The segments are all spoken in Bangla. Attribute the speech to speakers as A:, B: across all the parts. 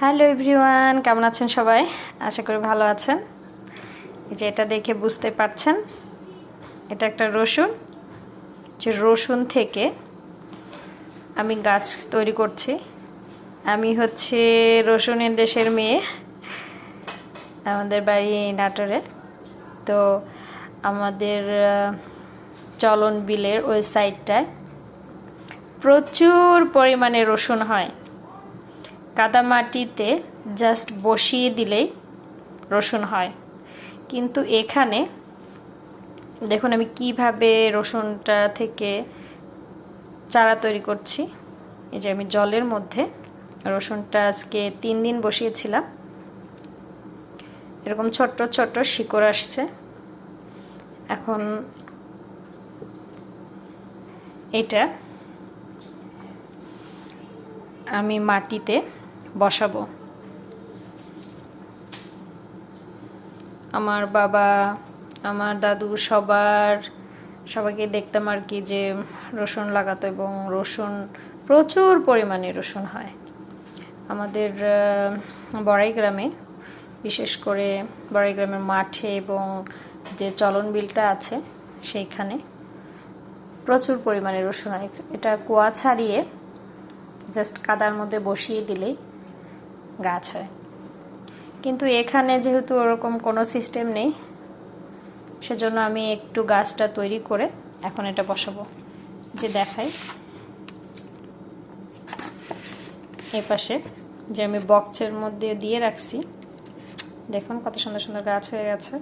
A: হ্যালো এভরিওয়ান কেমন আছেন সবাই? আশা করি ভালো আছেন। এই যে এটা দেখে বুঝতে পারছেন, এটা একটা রসুন। যে রসুন থেকে আমি গাছ তৈরি করছি। আমি হচ্ছে রসুনের দেশের মেয়ে, আমাদের বাড়ি নাটোরে। তো আমাদের চলন বিলের ওই সাইডটায় প্রচুর পরিমাণে রসুন হয়। কাদামাটিতে জাস্ট বসিয়ে দিলেই রসুন হয়। কিন্তু এখানে দেখুন আমি কীভাবে রসুনটা থেকে চারা তৈরি করছি। এই যে আমি জলের মধ্যে রসুনটা আজকে তিন দিন বসিয়েছিলাম। এরকম ছোট্ট ছোট্ট শিকড় আসছে। এখন এটা আমি মাটিতে বসাবো। আমার বাবা, আমার দাদু, সবার, সবাইকে দেখতাম আর কি যে রসুন লাগাতো এবং রসুন, প্রচুর পরিমাণে রসুন হয়। আমাদের বড়াই গ্রামে, বিশেষ করে বড়াই গ্রামের মাঠে এবং যে চলন বিলটা আছে সেইখানে প্রচুর পরিমাণে রসুন হয়। এটা কুয়া ছাড়িয়ে জাস্ট কাদার মধ্যে বসিয়ে দিলেই গাছ হয়। কিন্তু এখানে যেহেতু ওরকম কোনো সিস্টেম নেই, সেজন্য আমি একটু গাছটা তৈরি করে এখন এটা বসাবো। যে দেখাই। এ পাশে যে আমি বক্সের মধ্যে দিয়ে রাখছি। দেখুন কত সুন্দর সুন্দর গাছ হয়ে গেছে।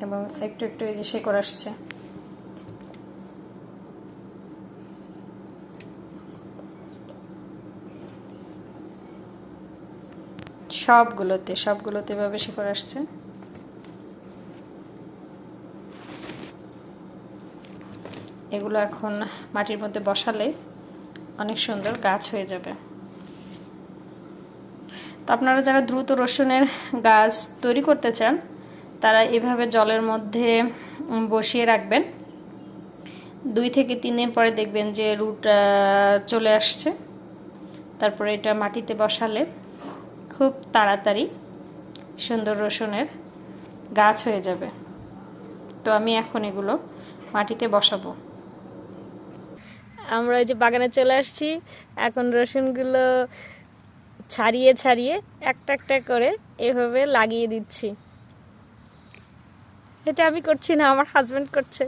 A: এবং একটু একটু এই যে শেকড় আসছে। সবগুলোতে সবগুলোতে এভাবে শিকড় আসছে। এগুলো এখন মাটির মধ্যে বসালে অনেক সুন্দর গাছ হয়ে যাবে। তো আপনারা যারা দ্রুত রসুনের গাছ তৈরি করতে চান, তারা এভাবে জলের মধ্যে বসিয়ে রাখবেন। দুই থেকে তিন দিন পরে দেখবেন যে রুট চলে আসছে। তারপরে এটা মাটিতে বসালে খুব তাড়াতাড়ি সুন্দর রসুনের গাছ হয়ে যাবে। তো আমি এখন এগুলো মাটিতে বসাবো। আমরা ওই যে বাগানে চলে আসছি। এখন রসুনগুলো ছাড়িয়ে ছাড়িয়ে একটা একটা করে এভাবে লাগিয়ে দিচ্ছি। এটা আমি করছি না, আমার হাজব্যান্ড করছে।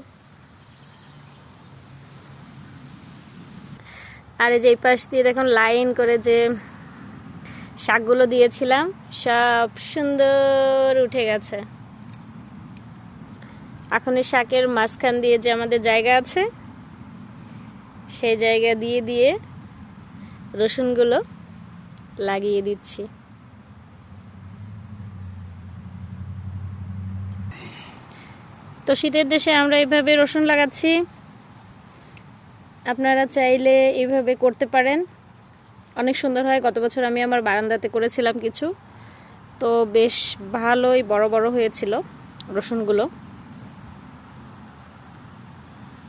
A: আর এই যে এই পাশ দিয়ে দেখুন লাইন করে যে শাকগুলো দিয়েছিলাম, সব সুন্দর উঠে গেছে। এখন শাকের মাঝখান দিয়ে যে আমাদের জায়গা আছে, সেই জায়গা দিয়ে দিয়ে রসুনগুলো লাগিয়ে দিচ্ছি। তো শীতের দেশে আমরা এইভাবে রসুন লাগাচ্ছি। আপনারা চাইলে এইভাবে করতে পারেন। অনেক সুন্দর হয়। গত বছর আমি আমার বারান্দাতে করেছিলাম কিছু। তো বেশ ভালোই বড় বড় হয়েছিল রসুনগুলো।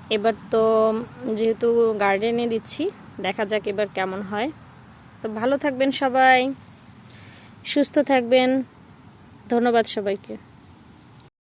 A: এবার তো যেহেতু গার্ডেনে দিচ্ছি, দেখা যাক এবার কেমন হয়। তো ভালো থাকবেন সবাই, সুস্থ থাকবেন। ধন্যবাদ সবাইকে।